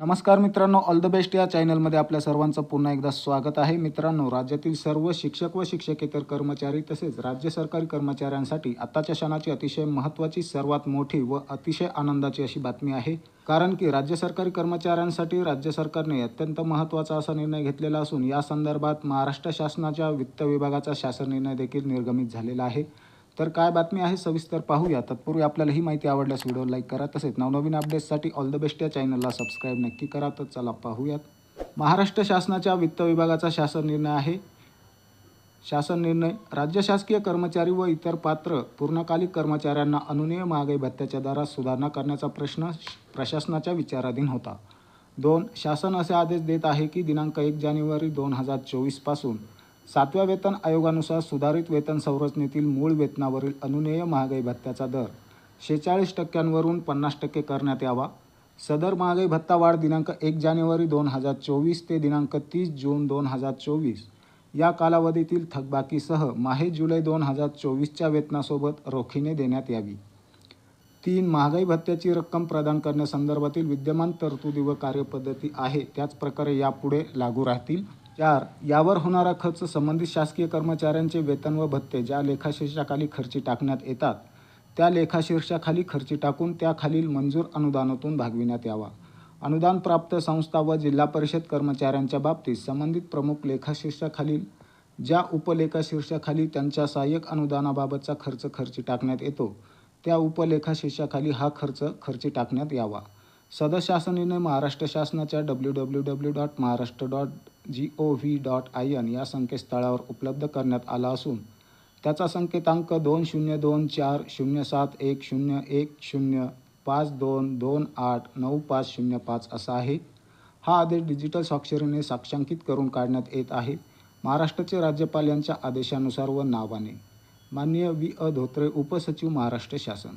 नमस्कार मित्रांनो all the best या चॅनलमध्ये आपल्या सर्वांचं पुन्हा एकदा स्वागत आहे. मित्रांनो राज्यातील सर्व शिक्षक व शिक्षकेतर कर्मचारी तसेच राज्य सरकारी कर्मचाऱ्यांसाठी आताच्या क्षणाची अतिशय महत्त्वाची सर्वात मोठी व अतिशय आनंदाची अशी बातमी आहे. कारण की राज्य सरकारी कर्मचाऱ्यांसाठी राज्य सरकारने अत्यंत महत्त्वाचा असा निर्णय घेतलेला असून या संदर्भात महाराष्ट्र शासनाच्या वित्त विभागाचा शासन निर्णय देखील निर्गमित झालेला आहे. तर काय बातमी आहे सविस्तर पाहूया. तत्पूर्वी आपल्याला ही माहिती आवडल्यास व्हिडिओ लाईक करा तसेच नवनवीन अपडेट्ससाठी ऑल द बेस्ट या चॅनलला सबस्क्राईब नक्की करा. तर चला पाहूयात. महाराष्ट्र शासनाच्या वित्त विभागाचा शासन निर्णय आहे. शासन निर्णय राज्य शासकीय कर्मचारी व इतर पात्र पूर्णकालिक कर्मचाऱ्यांना अनुनेय महागाई भत्त्याच्या दरात सुधारणा करण्याचा प्रश्न प्रशासनाच्या विचाराधीन होता. दोन शासन असे आदेश देत आहे की दिनांक एक जानेवारी दोन हजार चोवीसपासून सातव्या वेतन आयोगानुसार सुधारित वेतन संरचनेतील मूळ वेतनावरील अनुनेय महागाई भत्त्याचा दर शेहेचाळीस टक्क्यांवरून पन्नास टक्के करण्यात यावा. सदर महागाई भत्ता वाढ दिनांक एक जानेवारी दोन हजार चोवीस ते दिनांक तीस जून दोन हजार चोवीस. या कालावधीतील थकबाकीसह माहे जुलै दोन हजार चोवीसच्या वेतनासोबत रोखीने देण्यात यावी. तीन महागाई भत्त्याची रक्कम प्रदान करण्यासंदर्भातील विद्यमान तरतुदी व कार्यपद्धती आहे त्याच प्रकारे यापुढे लागू राहतील. चार यावर होणारा खर्च संबंधित शासकीय कर्मचाऱ्यांचे वेतन व भत्ते ज्या लेखाशीर्षाखाली खर्ची टाकण्यात येतात त्या लेखाशीर्षाखाली खर्ची टाकून त्याखालील मंजूर अनुदानातून भागविण्यात यावा. अनुदान प्राप्त संस्था व जिल्हा परिषद कर्मचाऱ्यांच्या बाबतीत संबंधित प्रमुख लेखाशीर्षाखालील ज्या उपलेखाशीर्षाखाली त्यांच्या सहाय्यक अनुदानाबाबतचा खर्च खर्ची टाकण्यात येतो त्या उपलेखाशीर्षाखाली हा खर्च खर्ची टाकण्यात यावा. सदर शासन निर्णय महाराष्ट्र शासनाच्या W W W dot Maharashtra dot G O V dot I N या संकेतस्थळावर उपलब्ध करण्यात आला असून त्याचा संकेतांक दोन शून्य दोन चार शून्य सात एक शून्य एक शून्य पाच दोन दोन आठ नऊ पाच शून्य पाच असा आहे. हा आदेश डिजिटल स्वाक्षरीने साक्षांकित करून काढण्यात येत आहे. महाराष्ट्राचे राज्यपाल यांच्या आदेशानुसार व नावाने. माननीय वी अ धोत्रे उपसचिव महाराष्ट्र शासन.